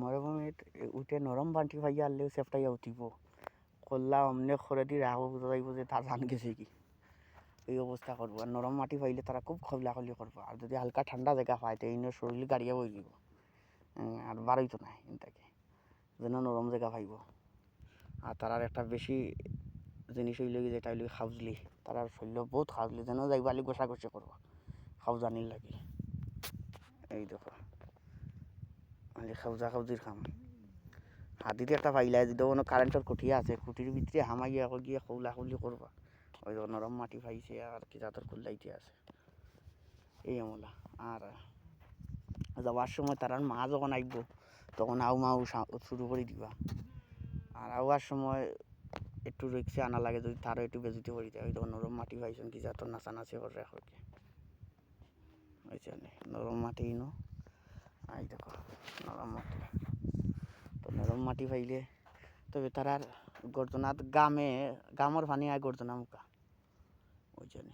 মরুভূমিত উঠে নরম বান্টি পাইয়া আনলেও চেপটাইয়া উঠিব করলা অমনে করে দিয়ে রাখব যাইব যে তার ধান গেছে কি। এই অবস্থা করব আর নরম মাটি পাইলে তারা খুব খবলা খবলি করব আর যদি হালকা ঠান্ডা জায়গা পায় তো ইনো শরীর গাড়িয়া বই দিব। আর বারোইতো না ইনটাকে যেন নরম জায়গা পাইব আর তারার একটা বেশি জিনিস হইলে যেটা হইলে খাউজলি তারার শরীর বহুত খাউজলি যেন যাইব আলি গোসা গোসি করব খাউজানির লাগে। এই দেখো মানে খাউজা খাউজির খাম। হাতিতে একটা পাইলাই যদি কোনো কারেন্টের কুটিয়া আছে কুটির ভিতরে হামাইয়া গিয়ে খৌলা খৌলি করবা ওই নরম মাটি পাইছে আর কি জাতর খুল্লাইতে আছে। এই আমলা আর যাওয়ার সময় তারার মা যখন আইব, তখন আউ মাউ শুরু করে দিবা। আর আওয়ার সময় একটু রিক্সে আনা লাগে যদি তারও একটু বেজিতে দেয় ওই তখন নরম মাটি পাইছেন, কি জাতর নাচানাচি করে রাখবে বুঝছেন নরম মাটি নো আই দেখো, নরম মাটি। তো নরম মাটি পাইলে তবে তারার গর্জনাত গামে, গামর পানি আয় গর্জনা মুখা। বুঝছেন